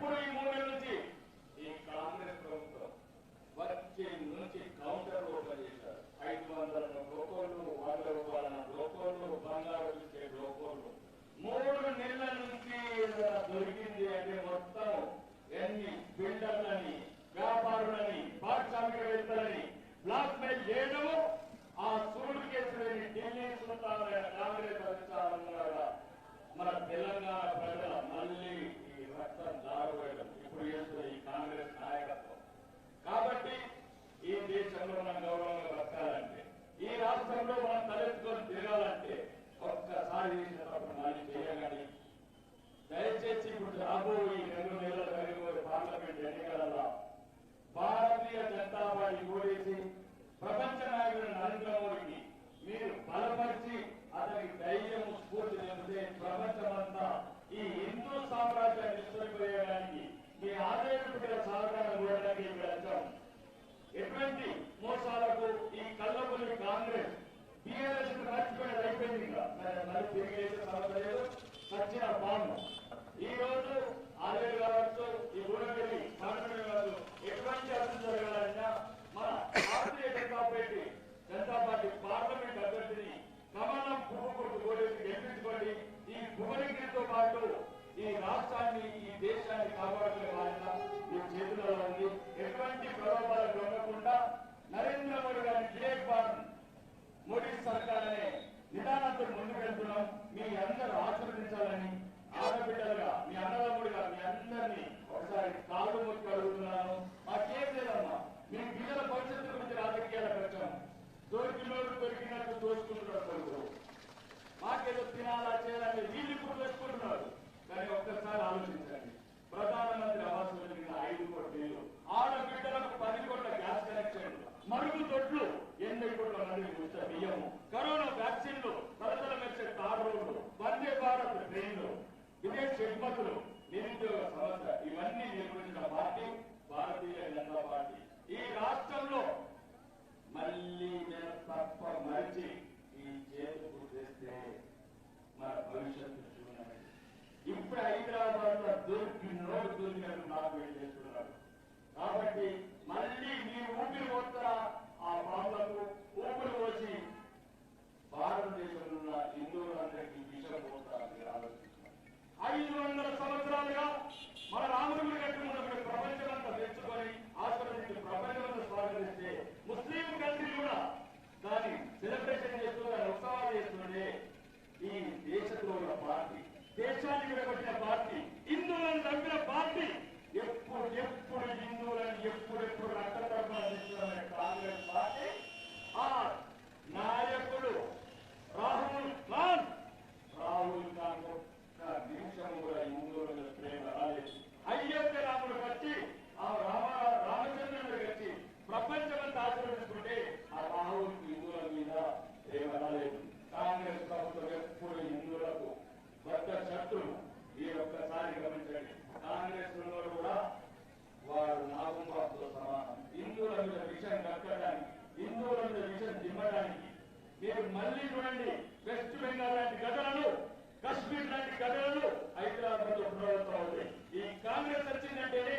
ఎప్పుడు ఈ మూడేళ్ళ నుంచి? ఈ కాంగ్రెస్ ప్రభుత్వం వచ్చే నుంచి కౌంటర్ ఓపెన్ చేశారు. ఐదు వందల లోకోళ్ళు వంద రూపాయల లోకోళ్ళు బంగారు ఇచ్చే లోకోళ్ళు మూడు నెలల నుంచి దొరికింది అంటే మొత్తం ఎన్ని బిల్డర్లని వ్యాపారులని పారిశ్రామికవేత్తలని బ్లాక్ మెయిల్ చేయడము ఆ సూడు కేసులని ఢిల్లీ సుల్తాన్ కాంగ్రెస్ అధికారంలో మన తెలంగాణ ప్రజల మళ్ళీ ఈ రక్తం దారువేయడం ఇప్పుడు చేస్తున్న ఈ కాంగ్రెస్ నాయకత్వం కాబట్టి ఈ దేశంలో మనం గౌరవంగా బతకాలంటే ఈ రాష్ట్రంలో మనం తలెత్తుకొని తిరగాలంటే ఒక్కసారి చేసిన తప్పుడు మళ్ళీ చేయగలి దయచేసి ఇప్పుడు రాబోయే ఈ రెండు నెలల జరగబోయే పార్లమెంట్ ఎన్నికలలో భారతీయ జనతా పార్టీ ఓడేసి ప్రపంచ నాయకుడు నరేంద్ర మోడీకి మీరు బలపరిచి అతనికి ధైర్యం స్ఫూర్తి నింపితే ప్రపంచమంతా ఈ హిందూ సామ్రాజ్యాన్ని విస్తరిపోయడానికి మీ ఆదాయకుడిగా సహకారం ఇవ్వడానికి ఇక్కడ వచ్చాం ఎటువంటి మోసాలకు ఈ కళ్ళకుని కాంగ్రెస్ టీఆర్ఎస్ మర్చిపోయేది అయిపోయింది మరి తిరిగి వేసే సచ్చిన పాము ఈ రోజు ఆలయ కావచ్చు ఈ ఊరకెళ్ళి పార్లమెంట్ కావచ్చు ఎటువంటి అర్థం జరగాలన్నా మన Bharatiya Janata party Janata party parliament అభ్యర్థిని కమలం పువ్వు కొట్టు కోడేసి గెలిపించుకోండి. ఈ భువనగిరితో పాటు ఈ రాష్ట్రాన్ని ఈ దేశాన్ని కాపాడుకునే బాధ్యత మీ చేతులలో ఉంది. ఎటువంటి ప్రలోభాలు నరేంద్ర మోడీ గారి వివేక్ బాన్ మోడీ సర్కార్ అనే నిదానంతో ముందుకు వెళ్తున్నాం మీ అందరూ ఆశీర్వదించాలని ఆడబిడ్డలుగా మీ అన్నదమ్ముడిగా మీ అందరినీ ఒకసారి కాలు మొక్కి అడుగుతున్నాను మాకేం లేదమ్మా మీ పిల్లల భవిష్యత్తు గురించి రాజకీయాలకు వచ్చాము దొరికినోడు దొరికినట్టు దోచుకుంటున్నారు మాకేదో తినాలా చేయాలని వీళ్ళు మందికి ఉచిత బియ్యము కరోనా వ్యాక్సిన్లు తరతర మెచ్చే కార్ రోడ్లు వందే భారత్ ట్రైన్లు విదేశీ ఎగుమతులు నిరుద్యోగ సమస్య ఇవన్నీ నిర్వహించిన పార్టీ భారతీయ జనతా పార్టీ. ఈ రాష్ట్రంలో మళ్ళీ తప్ప మరిచి ఈ చేతులు చేస్తే మన భవిష్యత్తు చూడాలి ఇప్పుడు హైదరాబాద్లో దొరికి నోటు నాకు వెళ్ళి చేస్తున్నారు కాబట్టి మళ్ళీ మీ ఊపిరి వస్తారా Hard. ఇవ్వడానికి. మీరు మళ్ళీ చూడండి వెస్ట్ బెంగాల్ లాంటి గజలను కశ్మీర్ లాంటి గజలను హైదరాబాద్లో పునరుద్ధం అవుతాయి ఈ కాంగ్రెస్ వచ్చిందంటే